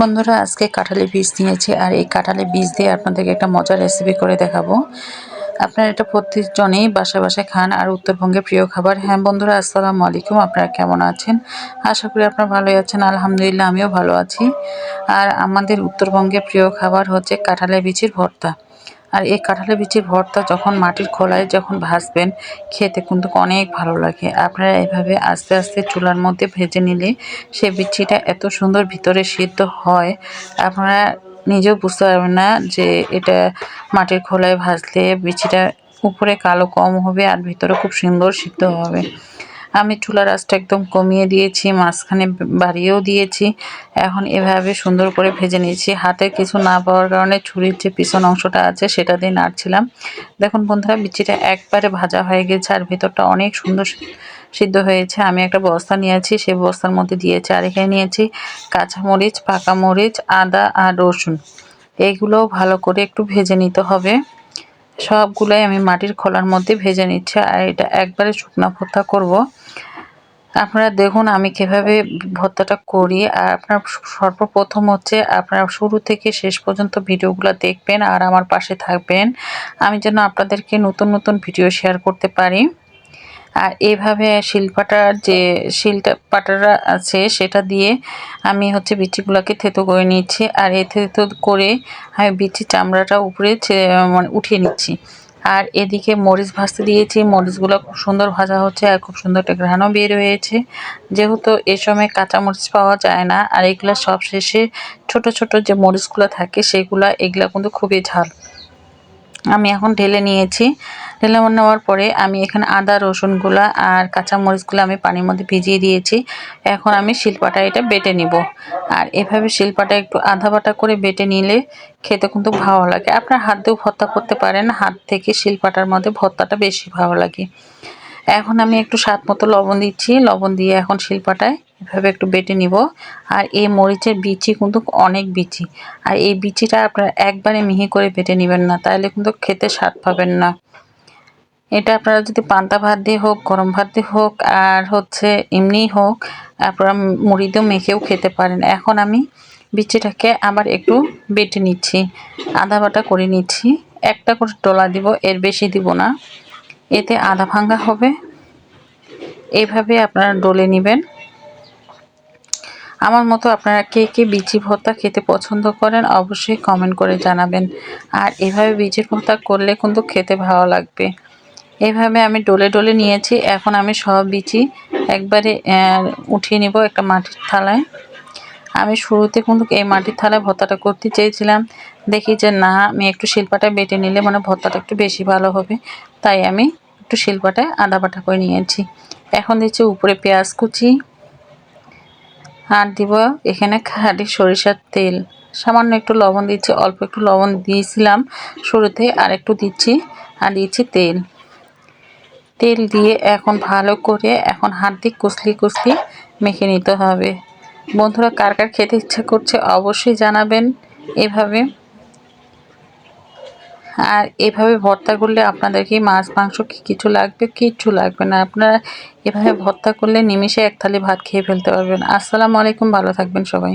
বন্ধুরা, আজকে কাঁঠালের বীজ নিয়েছি আর এই কাঁঠালের বীজ দিয়ে আপনাদেরকে একটা মজার রেসিপি করে দেখাবো। আপনারা এটা প্রত্যেকজনেই বাসায় বাসায় খান আর উত্তরবঙ্গের প্রিয় খাবার। হ্যাঁ বন্ধুরা, আসসালামু আলাইকুম, আপনারা কেমন আছেন? আশা করি আপনারা ভালোই আছেন, আলহামদুলিল্লাহ আমিও ভালো আছি। আর আমাদের উত্তরবঙ্গের প্রিয় খাবার হচ্ছে কাঁঠালের বীজের ভর্তা। আর এই কাঁঠালের বিচির ভর্তা যখন মাটির খোলায় যখন ভাজবেন, খেতে কিন্তু অনেক ভালো লাগে। আপনারা এভাবে আস্তে আস্তে চুলার মধ্যে ভেজে নিলে সে বিচিটা এত সুন্দর ভিতরে সিদ্ধ হয়, আপনারা নিজেও বুঝতে পারবেন না যে এটা মাটির খোলায় ভাজলে বিচিটা উপরে কালো কম হবে আর ভিতরে খুব সুন্দর সিদ্ধ হবে। আমি চুলার আঁচটা একদম কমিয়ে দিয়েছি, মাঝখানে বাড়িয়েও দিয়েছি। এখন এভাবে সুন্দর করে ভেজে নিয়েছি। হাতে কিছু না পাওয়ার কারণে ছুরির যে পিছন অংশটা আছে সেটা দিয়ে নাড়ছিলাম। দেখুন বন্ধুরা, বিচিটা একবারে ভাজা হয়ে গেছে আর ভেতরটা অনেক সুন্দর সিদ্ধ হয়েছে। আমি একটা বস্তা নিয়েছি সেই বস্তার মধ্যে দিয়েছি আর এখানে নিয়েছি। কাঁচামরিচ, পাকা মরিচ, আদা আর রসুন এইগুলোও ভালো করে একটু ভেজে নিতে হবে। সবগুলোই আমি মাটির খোলার মধ্যে ভেজে নিচ্ছি আর এটা একবারে শুকনা ভর্তা করব। আপনারা দেখুন আমি কীভাবে ভর্তাটা করি। আর আপনার সর্বপ্রথম হচ্ছে আপনারা শুরু থেকে শেষ পর্যন্ত ভিডিওগুলো দেখবেন আর আমার পাশে থাকবেন। আমি যেন আপনাদেরকে নতুন নতুন ভিডিও শেয়ার করতে পারি। আর এভাবে শিলপাটার যে শিলটা পাটারা আছে, সেটা দিয়ে আমি হচ্ছে বিচিগুলোকে থেতো করে নিচ্ছি। আর এই থেতো করে আমি বিচি চামড়াটা উপরে মানে উঠিয়ে নিচ্ছি। আর এদিকে মরিচ ভাজতে দিয়েছি। মরিচগুলো খুব সুন্দর ভাজা হচ্ছে আর খুব সুন্দর একটা ঘ্রাণও বের হয়েছে। যেহেতু এ সময় কাঁচা মরিচ পাওয়া যায় না, আর এগুলো সব শেষে ছোট ছোট যে মরিচগুলো থাকে, সেগুলো, এগুলো কিন্তু খুবই ঝাল। আমি এখন ঢেলে নিয়েছি। ঢেলে নেওয়ার পরে আমি এখানে আদা রসুনগুলো আর কাঁচা মরিচগুলো আমি পানির মধ্যে ভিজিয়ে দিয়েছি। এখন আমি শিলপাটা এটা বেটে নিব। আর এভাবে শিলপাটা একটু আধা বাটা করে বেটে নিলে খেতে কিন্তু ভালো লাগে। আপনার হাত দিয়েও ভর্তা করতে পারেন। হাত থেকে শিলপাটার মধ্যে ভর্তাটা বেশি ভালো লাগে। এখন আমি একটু স্বাদ মতো লবণ দিচ্ছি। লবণ দিয়ে এখন শিলপাটায় এভাবে একটু বেটে নিব। আর এই মরিচের বিচি কিন্তু অনেক বিচি। আর এই বিচিটা আপনার একবারে মিহি করে বেটে নেবেন না তাহলে কিন্তু খেতে স্বাদ পাবেন না। এটা আপনারা যদি পান্তা ভাত দিয়ে হোক, গরম ভাত দিয়ে হোক, আর হচ্ছে এমনিই হোক, আপনারা মুড়ি দিয়েও মেখেও খেতে পারেন। এখন আমি বিচিটাকে আবার একটু বেটে নিচ্ছি, আদা বাটা করে নিচ্ছি। একটা করে ডলা দিব, এর বেশি দিব না। এতে আদা ভাঙ্গা হবে। এভাবে আপনারা ডলে নেবেন। আমার মতো আপনারা কে কে বিচি ভর্তা খেতে পছন্দ করেন, অবশ্যই কমেন্ট করে জানাবেন। আর এভাবে বিচি ভর্তা করলে কিন্তু খেতে ভালো লাগবে। এভাবে আমি ডলে ডলে নিয়েছি, এখন আমি সব বিচি একবারে উঠিয়ে নিব একটা মাটির থালায়। আমি শুরুতে কিন্তু এই মাটির থালায় ভর্তাটা করতে চেয়েছিলাম। দেখি যে না, আমি একটু শিল্পাটায় বেটে নিলে মানে ভর্তাটা একটু বেশি ভালো হবে। তাই আমি একটু শিল্পাটায় আদা বাটা করে নিয়েছি। এখন দিচ্ছি উপরে পেঁয়াজ কুচি। আর দিব। এখানে খাঁটি সরিষার তেল। সামান্য একটু লবণ দিচ্ছি, অল্প একটু লবণ দিয়েছিলাম শুরুতে, আর একটু দিচ্ছি, আর দিচ্ছি তেল। তেল দিয়ে এখন ভালো করে এখন হাত দিয়ে কুচলি কুচলি মেখে নিতে হবে। বন্ধুরা, কার কার খেতে ইচ্ছা করছে অবশ্যই জানাবেন এভাবে। আর এভাবে ভর্তা করলে আপনাদেরকে মাছ, মাংস কি কিছু লাগবে? কিচ্ছু লাগবে না। আপনারা এভাবে ভর্তা করলে নিমিশে এক থালি ভাত খেয়ে ফেলতে পারবেন। আসসালামু আলাইকুম, ভালো থাকবেন সবাই।